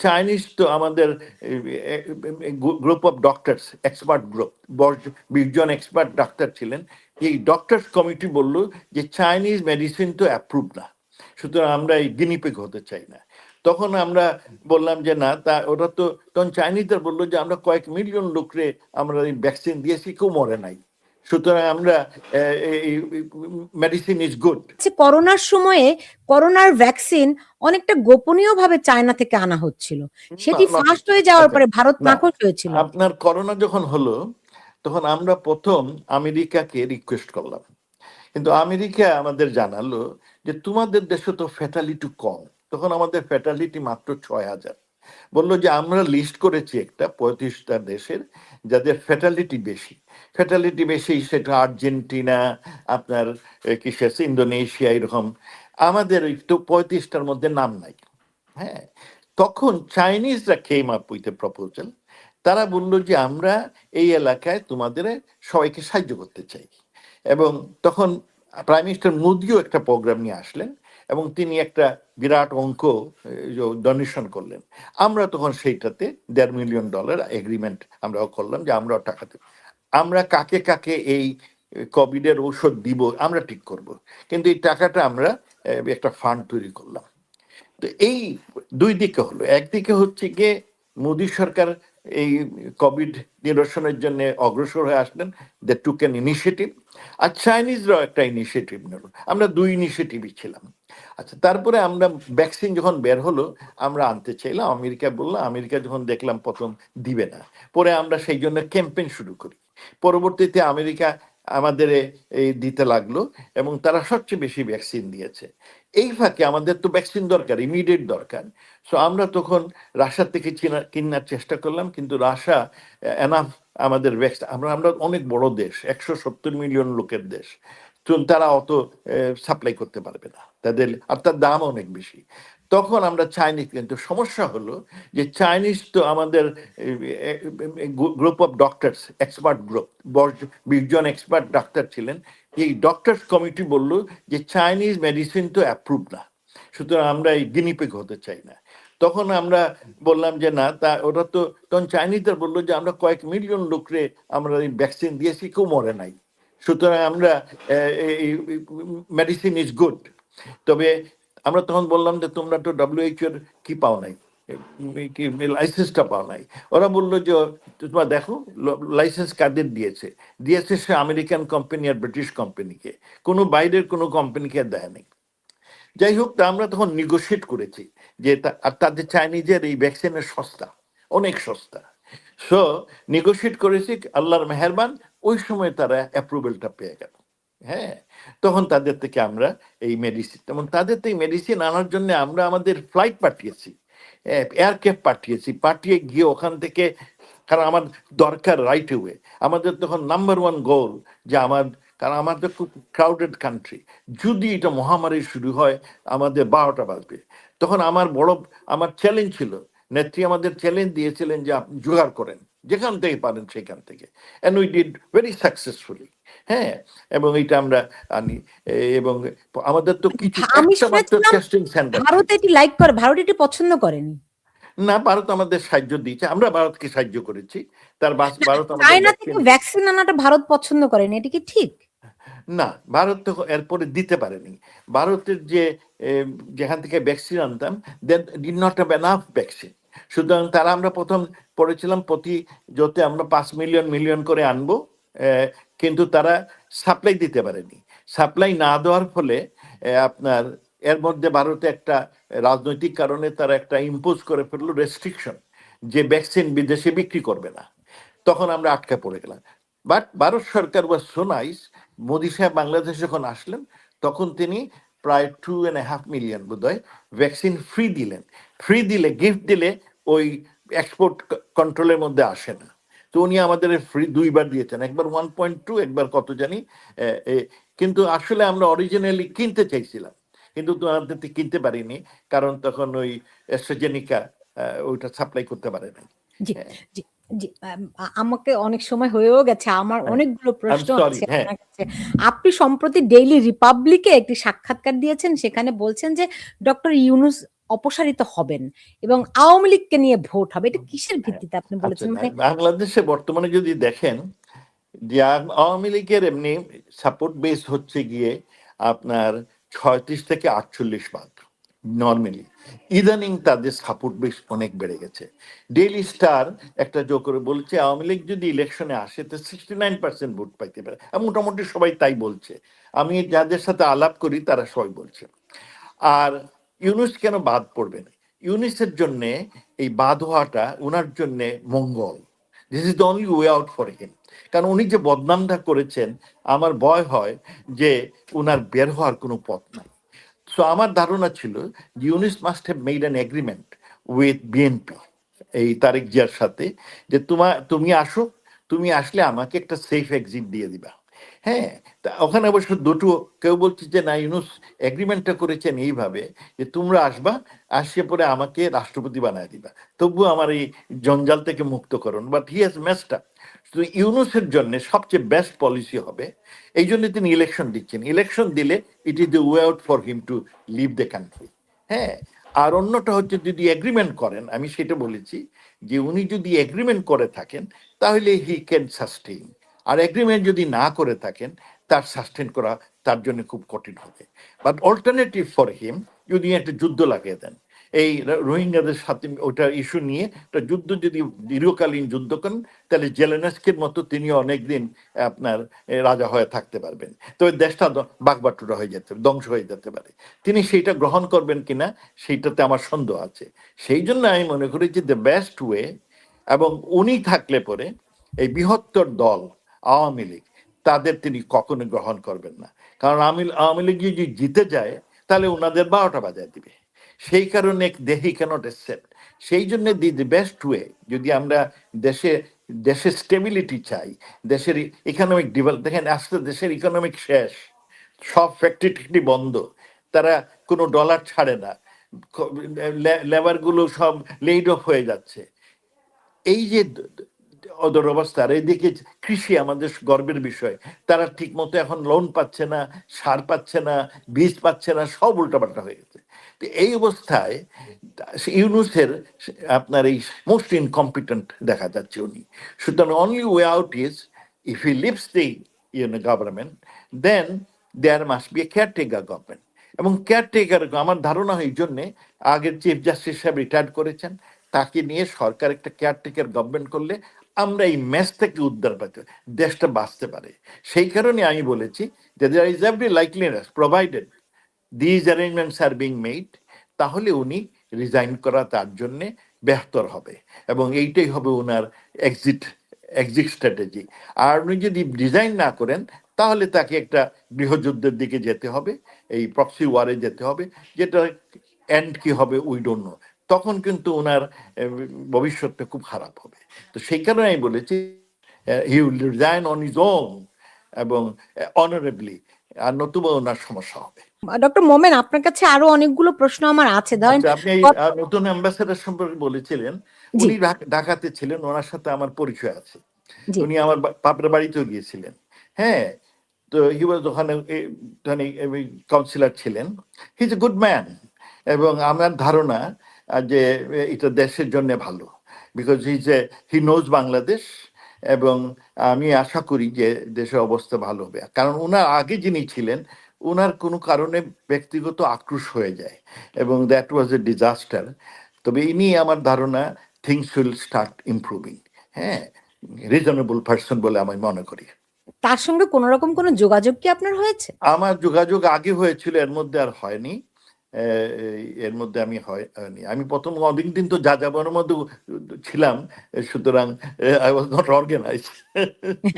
Chinese তো আমাদের group of doctors expert group বিশ জন এক্সপার্ট ডাক্তার ছিলেন। এই ডক্টরস কমিটি বলল যে চাইনিজ মেডিসিন তো অ্যাপ্রুভ না। সুতরাং আমরা এই গিনিপেগ হতে চাই না। তখন আমরা বললাম যে না, তা ওটা তো, তখন চাইনিজরা বলল যে আমরা কয়েক মিলিয়ন লোকরে আমরা এই ভ্যাকসিন দিয়েছি, কেউ মরে নাই। সুতরাং আমরা মেডিসিন ইজ গুড করোনার সময়ে করোনার ভ্যাকসিন অনেকটা গোপনীয় ভাবে চায়না থেকে আনা হচ্ছিল। সেটি হয়ে যাওয়ার আচ্ছা, পরে ভারত নাকচ হয়েছিল। আপনার করোনা যখন হলো তখন আমরা প্রথম আমেরিকাকে রিকোয়েস্ট করলাম। কিন্তু আমেরিকা আমাদের জানালো যে তোমাদের দেশে তো ফ্যাটালিটি কম। তখন আমাদের ফ্যাটালিটি মাত্র ছয় হাজার। বলল যে আমরা লিস্ট করেছি একটা পঁয়ত্রিশটা দেশের যাদের ফ্যাটালিটি বেশি। ফ্যাটালিটি বেশি সেটা আর্জেন্টিনা আপনার এ, কিসে ইন্দোনেশিয়া এরকম। আমাদের ওই তো পঁয়ত্রিশটার মধ্যে নাম নাই। হ্যাঁ তখন চাইনিজরা কেম আপ উইথ প্রপোজাল তারা বলল যে আমরা এই এলাকায় তোমাদের সবাইকে সাহায্য করতে চাই। এবং তখন প্রাইম মিনিস্টার মোদিও একটা প্রোগ্রাম নিয়ে আসলেন এবং তিনি একটা বিরাট অঙ্ক ডোনেশন করলেন। আমরা তখন সেইটাতে দেড় মিলিয়ন ডলার এগ্রিমেন্ট আমরাও করলাম যে আমরাও টাকা দেব। আমরা কাকে কাকে এই কোভিডের ঔষধ দিব, আমরা ঠিক করব। কিন্তু এই টাকাটা আমরা একটা ফান্ড তৈরি করলাম। তো এই দুই দিকে হলো। একদিকে হচ্ছে গিয়ে মোদী সরকার এই কোভিড নিরসনের জন্য অগ্রসর হয়ে আসলেন দে টুক এন ইনিশিয়েটিভ আর চাইনিজরাও একটা ইনিশিয়েটিভ নিল আমরা দুই ইনিশিয়েটিভই ছিলাম। আচ্ছা তারপরে আমরা ভ্যাকসিন যখন বের হলো, আমরা আনতে চাইলাম আমেরিকা বললাম, আমেরিকা যখন দেখলাম প্রথম দিবে না। পরে আমরা সেই জন্য ক্যাম্পেইন শুরু করি। পরবর্তীতে আমেরিকা আমাদের এই দিতে লাগল এবং তারা সবচেয়ে বেশি ভ্যাকসিন দিয়েছে। এই ফাঁকে আমাদের তো ভ্যাকসিন দরকার ইমিডিয়েট দরকার। সো আমরা তখন রাশার থেকে চিনা কিনার চেষ্টা করলাম, কিন্তু রাশা এনাফ আমাদের ভ্যাকসিন আমরা আমরা অনেক বড় দেশ, একশো সত্তর মিলিয়ন লোকের দেশ। তারা অত সাপ্লাই করতে পারবে না। তাদের আর তার দাম অনেক বেশি। তখন আমরা চাইনিজ কিন্তু সমস্যা হলো যে চাইনিজ তো আমাদের group of doctors expert group বিশ জন এক্সপার্ট ডাক্তার ছিলেন। এই ডক্টরস কমিটি বলল যে চাইনিজ মেডিসিন তো অ্যাপ্রুভ না, সুতরাং আমরা এই গিনিপেগ হতে চাই না। তখন আমরা বললাম যে না, তা ওটা তো, তখন চাইনিজরা বলল যে আমরা কয়েক মিলিয়ন লোকরে আমরা এই ভ্যাকসিন দিয়েছি, কেউ মরে নাই। সুতরাং আমরা এই মেডিসিন ইজ গুড তবে আমরা তখন বললাম যে, তোমরা তো ডব্লিউএইচ এর কি পাও নাই? কি লাইসেন্সটা পাও নাই? ওরা বলল যে, তোমরা দেখো লাইসেন্স কাদের দিয়েছে? দিয়েছে সে আমেরিকান কোম্পানি আর ব্রিটিশ কোম্পানিকে কোনো বাইরের কোনো কোম্পানিকে দেয় নাই যাই হোক, তা আমরা তখন নিগোশিয়েট করেছি যে আর তাদের চাইনিজের এই ভ্যাকসিনের সস্তা, অনেক সস্তা। সো নিগোশিয়েট করেছি, আল্লাহর মেহরবান, ওই সময় তারা অ্যাপ্রুভেলটা পেয়ে গেল। হ্যাঁ তখন তাদের থেকে আমরা এই মেডিসিন তেমন তাদের থেকে মেডিসিন আনার জন্য আমরা আমাদের ফ্লাইট পাঠিয়েছি এয়ার ক্যাব পাঠিয়েছি, পাঠিয়ে গিয়ে ওখান থেকে, কারণ আমার দরকার রাইট ওয়ে আমাদের তখন নাম্বার ওয়ান গোল যে আমার, কারণ আমাদের খুব ক্রাউডেড কান্ট্রি যদি এটা মহামারী শুরু হয়, আমাদের বারোটা বাজবে, তখন আমার বড়, আমার চ্যালেঞ্জ ছিল, নেত্রী আমাদের চ্যালেঞ্জ দিয়েছিলেন যে আপনি জোগাড় করেন, যেখান থেকে পারেন সেখান থেকে and we did very successfully হ্যাঁ এবং এটা আমরা আনি এবং আমাদের তো কিছু ভারত এটি লাইক করে ভারত এটি পছন্দ করেনি। না ভারত আমাদের সাহায্য দিয়েছে আমরা ভারতকে সাহায্য করেছি তার ভারত চায়না থেকে ভ্যাকসিন আনাটা ভারত পছন্দ করেনি এটি কি ঠিক? না ভারত তো এরপরে দিতে পারেনি। ভারতের যে যেখান থেকে ভ্যাকসিন আনতাম then did not have enough vaccine সুতরাং তারা আমরা প্রথম পড়েছিলাম প্রতি যাতে আমরা পাঁচ মিলিয়ন মিলিয়ন করে আনব। কিন্তু তারা সাপ্লাই দিতে পারেনি। সাপ্লাই না দেওয়ার ফলে আপনার এর মধ্যে ভারতে একটা রাজনৈতিক কারণে তারা একটা ইম্পোজ করে ফেলল রেস্ট্রিকশন যে ভ্যাকসিন বিদেশে বিক্রি করবে না। তখন আমরা আটকে পড়ে গেলাম। বাট ভারত সরকার ওয়াজ সো নাইস মোদী সাহেব বাংলাদেশ যখন আসলেন, তখন তিনি প্রায় টু অ্যান্ড হাফ মিলিয়ন বোধহয় ভ্যাকসিন ফ্রি দিলেন। ফ্রি দিলে গিফট দিলে ওই এক্সপোর্ট কন্ট্রোলের মধ্যে আসে না। তো উনি আমাদের ফ্রি দুইবার দিয়েছেন। একবার ওয়ান পয়েন্ট টু একবার কত জানি কিন্তু আসলে আমরা অরিজিনালি কিনতে চাইছিলাম। কিন্তু তোমাদের থেকে কিনতে পারিনি কারণ তখন ওই এস্ট্রাজেনিকা ওইটা সাপ্লাই করতে পারে নাই। জি হ্যাঁ। জি আমাকে অনেক সময় হয়েও গেছে আমার হ্যাঁ, অনেকগুলো প্রশ্ন আছে হ্যাঁ। আপনি সম্প্রতি ডেইলি রিপাবলিকে একটি সাক্ষাৎকার দিয়েছেন সেখানে বলছেন যে ডক্টর ইউনুস অপসারিত হবেন এবং আওয়ামী লীগকে নিয়ে ভোট হবে এটা কিসের ভিত্তিতে আপনি আচ্ছা, বলেছেন মানে বাংলাদেশে বর্তমানে যদি দেখেন যে আওয়ামী লীগের এমনি সাপোর্ট বেস হচ্ছে গিয়ে আপনার ছয়ত্রিশ থেকে আটচল্লিশ ভাগ নর্মালি ইদানিং তাদের সাপোর্ট বেস অনেক বেড়ে গেছে। ডেইলি স্টার একটা জো করে বলছে আওয়ামী লীগ যদি ইলেকশনে আসে তো সিক্সটি নাইন পার্সেন্ট ভোট পাইতে পারে। মোটামুটি সবাই তাই বলছে। আমি যাদের সাথে আলাপ করি তারা সবাই বলছে। আর ইউনুস কেন বাদ পড়বে না? ইউনিসের জন্য এই বাদ হওয়াটা ওনার জন্য মঙ্গল। This is the only way out for him কারণ উনি যে বদনামটা করেছেন, আমার ভয় হয় যে উনার বের হওয়ার কোনো পথ নাই। সো আমার ধারণা ছিল Yunus must have made an agreement with BNP এই তারেক জিয়ার সাথে যে তোমার তুমি আসো, তুমি আসলে আমাকে একটা সেফ এক্সিট দিয়ে দিবা। হ্যাঁ তা ওখানে অবশ্য দুটো কেউ বলছে যে, না, ইউনুস এগ্রিমেন্টটা করেছেন এইভাবে যে, তোমরা আসবা, আসিয়ে পরে আমাকে রাষ্ট্রপতি বানায় দিবা। তবুও আমার এই জঞ্জাল থেকে মুক্ত করুন বাট হি হ্যাজ আপ তো ইউনুসের জন্য সবচেয়ে বেস্ট পলিসি হবে, এই জন্য তিনি ইলেকশন দিচ্ছেন। ইলেকশন দিলে it is the way out for him to leave the country হ্যাঁ আর অন্যটা হচ্ছে যদি এগ্রিমেন্ট করেন, আমি সেটা বলেছি যে, উনি যদি এগ্রিমেন্ট করে থাকেন, তাহলে হি ক্যান সাস্টেইন আর এগ্রিমেন্ট যদি না করে থাকেন, তার সাস্টেন করা তার জন্য খুব কঠিন হবে। বাট অল্টারনেটিভ ফর হিম যদি একটা যুদ্ধ লাগিয়ে দেন, এই রোহিঙ্গাদের সাথে ওটা ইস্যু নিয়ে একটা যুদ্ধ যদি দীর্ঘকালীন যুদ্ধ করেন, তাহলে জেলেনাস্কের মতো তিনি অনেকদিন আপনার রাজা হয়ে থাকতে পারবেন। তবে দেশটা বাগবাটুরা হয়ে যেতে, ধ্বংস হয়ে যেতে পারে। তিনি সেইটা গ্রহণ করবেন কিনা, সেইটাতে আমার সন্দেহ আছে। সেই জন্য আমি মনে করি যে দ্য বেস্ট ওয়ে এবং উনি থাকলে পরে এই বৃহত্তর দল আওয়ামী লীগ, তাদের তিনি কখনো গ্রহণ করবেন না। কারণ আওয়ামী আওয়ামী লীগ যদি জিতে যায়, তাহলে ওনাদের বারোটা বাজায় দিবে। সেই কারণে দেহি ক্যানট অ্যাকসেপ্ট সেই জন্য দি দি বেস্ট ওয়ে যদি আমরা দেশে, দেশের স্টেবিলিটি চাই, দেশের ইকোনমিক ডেভেলপ দেখেন আজকে দেশের ইকোনমিক শেষ, সব ফ্যাক্টরি ট্যাক্টরি বন্ধ, তারা কোনো ডলার ছাড়ে না লেবারগুলো সব লেইড অফ হয়ে যাচ্ছে। এই যে অদর অবস্থার এইদিকে কৃষি আমাদের গর্বের বিষয়। তারা ঠিক মতো এখন লোন পাচ্ছে না, সার পাচ্ছে না, বীজ পাচ্ছে না, সব উল্টাপাল্টা হয়ে গেছে। তো এই অবস্থায় ইউনুসের আপনার এই মোস্ট ইনকম্পিটেন্ট দেখা যাচ্ছে উনি। সুতরাং only way out is if he leaves the you know government then there must be a caretaker government এবং কেয়ারটেকার আমার ধারণা এই জন্যে আগের চিফ জাস্টিস সাহেব রিটায়ার করেছেন। তাকে নিয়ে সরকার একটা কেয়ারটেকার গভর্নমেন্ট করলে আমরা এই ম্যাচ থেকে উদ্ধার পেতে দেশটা বাঁচতে পারে। সেই কারণে আমি বলেছি যে there is every likeliness provided these arrangements are being made তাহলে উনি রিজাইন করা তার জন্যে বেহতর হবে এবং এইটাই হবে ওনার এক্সিট এক্সিট স্ট্র্যাটেজি আর উনি যদি ডিজাইন না করেন, তাহলে তাকে একটা গৃহযুদ্ধের দিকে যেতে হবে, এই প্রক্সি ওয়ারে যেতে হবে, যেটা এন্ড কি হবে উই ডোন্ট নো তখন কিন্তু ওনার ভবিষ্যৎটা খুব খারাপ হবে। তো সেই কারণে আমি বলেছি he will resign on his own এবং অনারেবলি আর নতুবা ওনার সমস্যা হবে। ডক্টর মোমেন আপনার কাছে আরও অনেকগুলো প্রশ্ন আমার আছে। ধরেন আচ্ছা, আপনি নতুন অ্যাম্বাসেডার সম্পর্কে বলেছিলেন উনি ঢাকাতে ছিলেন ওনার সাথে আমার পরিচয় আছে। উনি আমার বাপের বাড়িতেও গিয়েছিলেন। হ্যাঁ তো হি ওয়াজ ওখানে কাউন্সিলর ছিলেন। He is a good man এবং আমার ধারণা যে এটা দেশের জন্য ভালো। বিকজ হি যে হি নোজ বাংলাদেশ এবং আমি আশা করি যে দেশের অবস্থা ভালো হবে। কারণ ওনার আগে যিনি ছিলেন ওনার কোনো কারণে ব্যক্তিগত আক্রোশ হয়ে যায় এবং দ্যাট ওয়াজ এ ডিজাস্টার তবে ইনি আমার ধারণা থিংস উইল স্টার্ট ইমপ্রুভিং হ্যাঁ রিজনেবল পার্সন বলে আমি মনে করি। তার সঙ্গে কোন রকম কোনো যোগাযোগ কি আপনার হয়েছে? আমার যোগাযোগ আগে হয়েছিল এর মধ্যে আর হয়নি। এ, এর মধ্যে আমি হয়- হয়নি। আমি প্রথম অনেক দিন তো যা যাবার মধ্যে ছিলাম, সুতরাং আই ওয়াজ নট অর্গানাইজ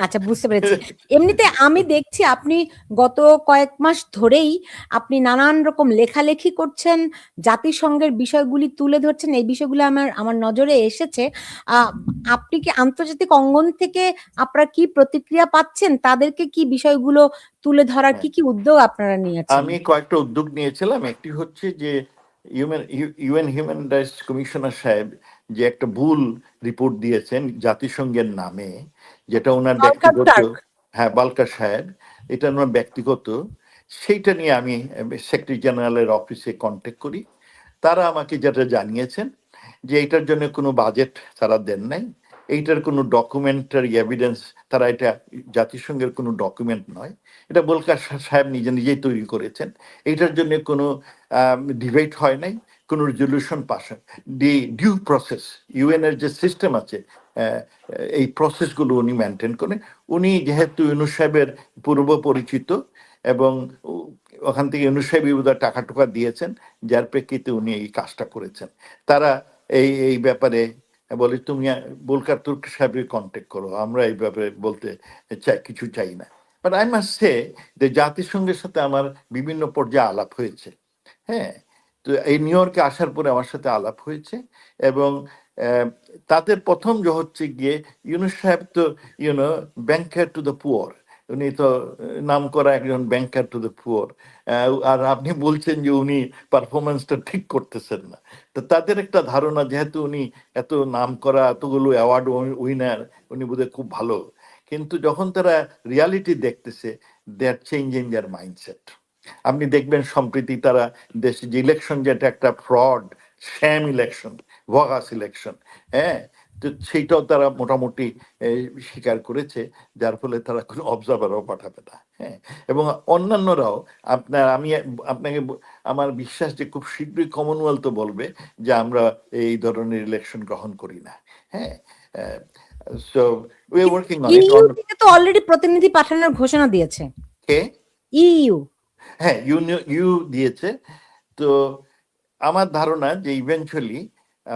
আচ্ছা বুঝতে পেরেছি। এমনিতে আমি দেখছি আপনি গত কয়েক মাস ধরেই আপনি নানান রকম লেখালেখি করছেন, জাতিসংঘের বিষয়গুলি তুলে ধরছেন, এই বিষয়গুলো আমার আমার নজরে এসেছে। আপনি কি আন্তর্জাতিক অঙ্গন থেকে আপনারা কি প্রতিক্রিয়া পাচ্ছেন? তাদেরকে কি বিষয়গুলো তুলে ধরার কি কি উদ্যোগ আপনারা নিয়েছেন? আমি কয়েকটা উদ্যোগ নিয়েছিলাম। একটি হচ্ছে যে UN UN human rights commissioner সাহেব যে একটা ভুল রিপোর্ট দিয়েছেন জাতিসংঘের নামে যেটা ওনার ব্যক্তিগত হ্যাঁ বালকার সাহেব। এটা ওনার ব্যক্তিগত। সেইটা নিয়ে আমি সেক্রেটারি জেনারেলের অফিসে কন্ট্যাক্ট করি। তারা আমাকে যেটা জানিয়েছেন যে এটার জন্য কোনো বাজেট তারা দেন নাই। এইটার কোনো ডকুমেন্টারি এভিডেন্স তারা এটা জাতিসংঘের কোনো ডকুমেন্ট নয়। এটা বোলকার সাহেব নিজে নিজেই তৈরি করেছেন। এইটার জন্য কোনো ডিবেট হয় নাই, কোনো resolution pass the due process UN এর যে সিস্টেম আছে এই প্রসেসগুলো উনি মেনটেন করেন। উনি যেহেতু ইউনুস সাহেবের পূর্ব পরিচিত এবং ওখান থেকে ইউনুস সাহেব টাকা টুকা দিয়েছেন, যার প্রেক্ষিতে উনি এই কাজটা করেছেন। তারা এই এই ব্যাপারে বলে তুমি বোলকার তুর্ক সাহেবের কন্ট্যাক্ট করো। আমরা এই ব্যাপারে বলতে চাই, কিছু চাই না। বাট আই মাস্ট সে যে জাতিসংঘের সাথে আমার বিভিন্ন পর্যায়ে আলাপ হয়েছে। হ্যাঁ তো এই নিউ ইয়র্কে আসার পরে আমার সাথে আলাপ হয়েছে এবং তাদের প্রথম যে হচ্ছে গিয়ে, ইউনুস সাহেব তো you know banker to the poor উনি তো নাম করা একজন ব্যাংকার টু দ্য পুয়ার আর আপনি বলছেন যে উনি পারফরমেন্সটা ঠিক করতেছেন না। তো তাদের একটা ধারণা, যেহেতু উনি এত নাম করা, এতগুলো অ্যাওয়ার্ড উইনার উনি বোধহয় খুব ভালো। কিন্তু যখন তারা রিয়ালিটি দেখতেছে দে আর চেঞ্জিং দেয়ার মাইন্ডসেট আপনি দেখবেন সম্প্রতি তারা দেশে যে ইলেকশন যেটা একটা fraud sham election bogus election হ্যাঁ? তো সেইটাও তারা মোটামুটি স্বীকার করেছে যার ফলে তারা কোনো অবজারভারও পাঠাবে না হ্যাঁ? এবং অন্যান্যরাও আপনার আমি আপনাকে আমার বিশ্বাস যে খুব শীঘ্রই কমনওয়েলথ বলবে যে আমরা এই ধরনের ইলেকশন গ্রহণ করি না হ্যাঁ? So we are working on EU তো অলরেডি প্রতিনিধি পাঠানোর ঘোষণা দিয়েছে। কে? ইইউ হ্যাঁ ইউ দিয়েছে। তো আমার ধারণা যে ইভেনচুয়ালি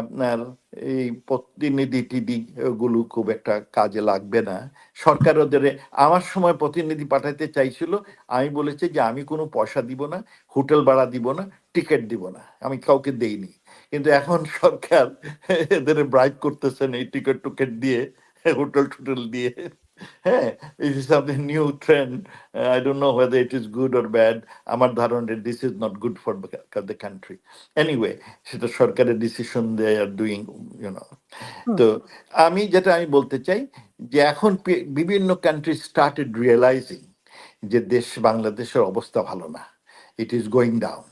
আপনার এই প্রতিনিধি গুলো খুব একটা কাজে লাগবে না। সরকার ওদের আমার সময় প্রতিনিধি পাঠাতে চাইছিল, আমি বলেছি যে আমি কোনো পয়সা দিব না, হোটেল ভাড়া দিব না, টিকিট দিব না, আমি কাউকে দেইনি। কিন্তু এখন সরকার এদের ব্রাইব করতেছেন এই টিকিট টুকেট দিয়ে, হোটেল টুটেল দিয়ে। হ্যাঁ it is something new trend Uh, I don't know whether it is good or bad. আমার ধারণা this is not good for the- the country. Anyway, সেটা সরকারের decision they are doing you know hmm. তো আমি যেটা আমি বলতে চাই যে এখন বিভিন্ন কান্ট্রি স্টার্টেড রিয়েলাইজিং যে দেশ বাংলাদেশের অবস্থা ভালো না ইট ইজ গোয়িং ডাউন